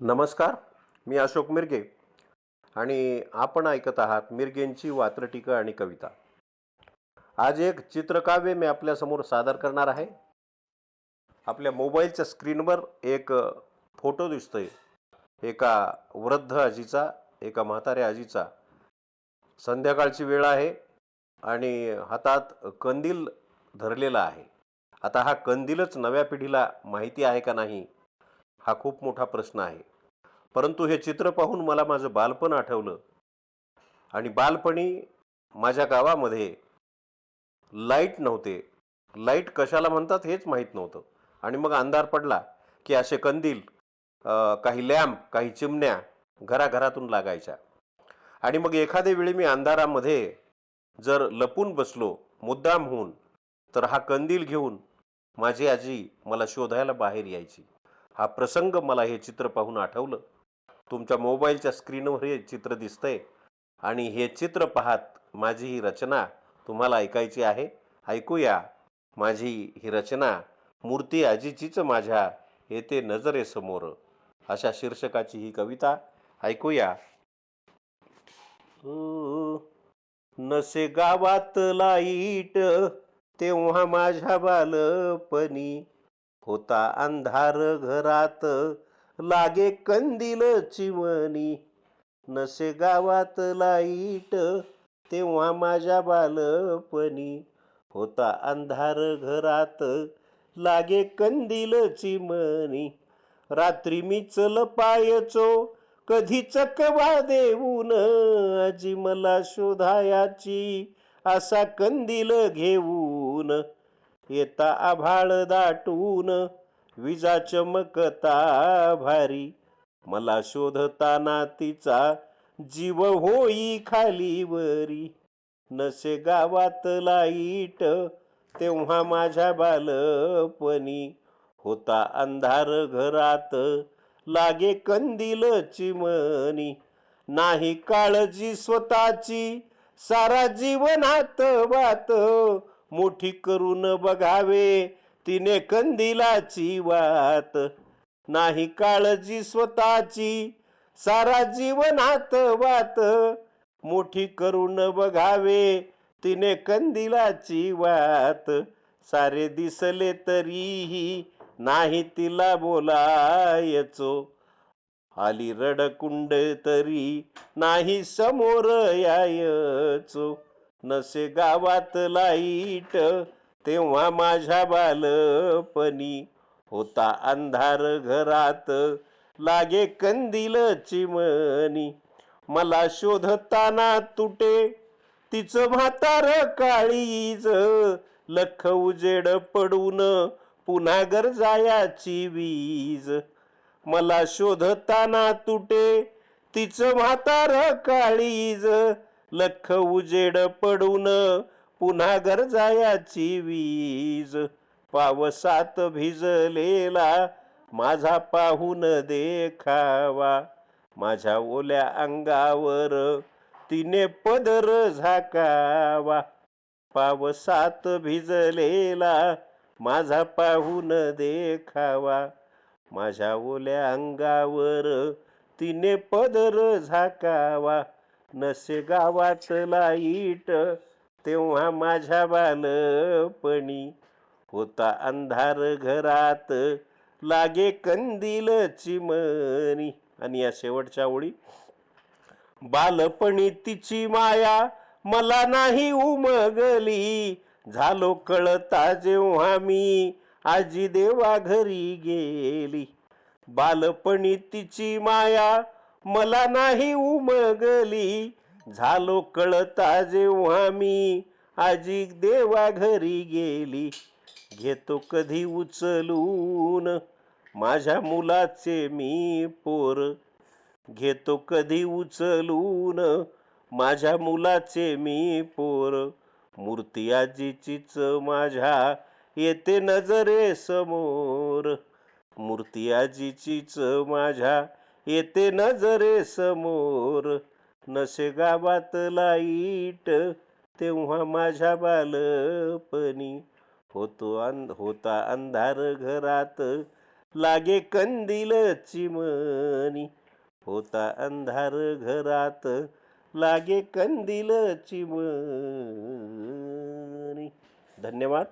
नमस्कार मी अशोक मिरगे आणि आपण ऐकत आहात मिरगेंची वात्रटीका आणि कविता. आज एक चित्रकाव्य मी आपल्यासमोर सादर करणार आहे. आपल्या मोबाईलच्या स्क्रीनवर एक फोटो दिसतोय. एका वृद्ध आजीचा एका म्हाताऱ्या आजीचा. संध्याकाळची वेळ आहे आणि हातात कंदील धरलेला आहे. आता हा कंदीलच नव्या पिढीला माहिती आहे का नाही हा खूप मोठा प्रश्न आहे. परंतु हे चित्र पाहून मला माझं बालपण आठवलं. आणि बालपणी माझ्या गावामध्ये लाइट नव्हते. लाइट कशाला म्हणतात हेच माहीत नव्हतं. आणि मग अंधार पडला की असे कंदील काही लॅम्प काही चिमण्या घराघरातून लागायच्या. आणि मग एखाद्या वेळी मी अंधारामध्ये जर लपून बसलो मुद्दाम होऊन तर हा कंदील घेऊन माझी आजी मला शोधायला बाहेर यायची. हा प्रसंग मला हे चित्र पाहून आठवलं. तुमच्या मोबाईलच्या स्क्रीनवर हे चित्र दिसतंय आणि हे चित्र पाहत माझी ही रचना तुम्हाला ऐकायची आहे. ऐकूया. माझी ही रचना मूर्ती आजीचीच माझ्या येते नजरेसमोर. अशा शीर्षकाची ही कविता ऐकूया. नसे गावात लाइट तेव्हा माझ्या बालपणी होता अंधार घरात. लागे कंदील चिमणी. नसे गावात लाइट तेव्हा माझ्या बालपणी. होता अंधार घरात लागे कंदील चिमणी. रात्री मी चल पायचो कधी चकवा देऊन. आजी मला शोधायाची असा कंदील घेऊन. येता आभाळ दाटून विजा चमकता भारी. मला शोधताना तिचा जीव होई खाली वरी. नसे गावात लाइट तेव्हा माझ्या बालपणी. होता अंधार घरात लागे कंदील चिमणी. नाही काळजी स्वतःची सारा जीवनात वात. मोठी करून बघावे. तिने कंदिलाची वात नाही काळजी स्वतःची सारा जीवनात वात मोठी करून बघावे तिने कंदिलाची वात सारे दिसले तरीही नाही तिला बोलायचो. आली रडकुंड तरी नाही समोर यायचो. नसे गावात लाइट तेव्हा माझ्या बालपणी होता अंधार घरात. लागे कंदील चिमणी मला शोधताना तुटे. तिचं म्हातार काळीज लख उजेड पडून पुन्हा गरजायाची वीज. मला शोधताना तुटे तिचं म्हातार काळीज लख उजेड पडून पुन्हा गरजायाची वीज. पावसात भिजलेला माझा पाहून देखावा. माझ्या ओल्या अंगावर तिने पदर झाकावा. पावसात भिजलेला माझा पाहून देखावा. माझ्या ओल्या अंगावर तिने पदर झाकावा. नसे गावात लाइट तेव्हा माझ्या बालपणी होता अंधार घरात. लागे कंदील चिमणी. आणि या शेवटच्या ओळी. बालपणी तिची माया मला नाही उमगली. झालो कळता जेव्हा मी आजी देवा घरी गेली. बालपणी तिची माया मला नाही उमगली. झालो कळता जेव्हा मी आजी देवा घरी गेली. घेतो कधी उचलून माझ्या मुलाचे मी पोर. घेतो कधी उचलून माझ्या मुलाचे मी पोर. मूर्ती आजीचीच माझ्या येते नजरे समोर. मूर्ती आजीचीच माझ्या येते नजरे समोर. नसे गावात लाइट तेव्हा माझ्या बालपणी होतो अंध होता अंधार घरात. लागे कंदील चिमणी होता अंधार घरात. लागे कंदील चिमणी. धन्यवाद.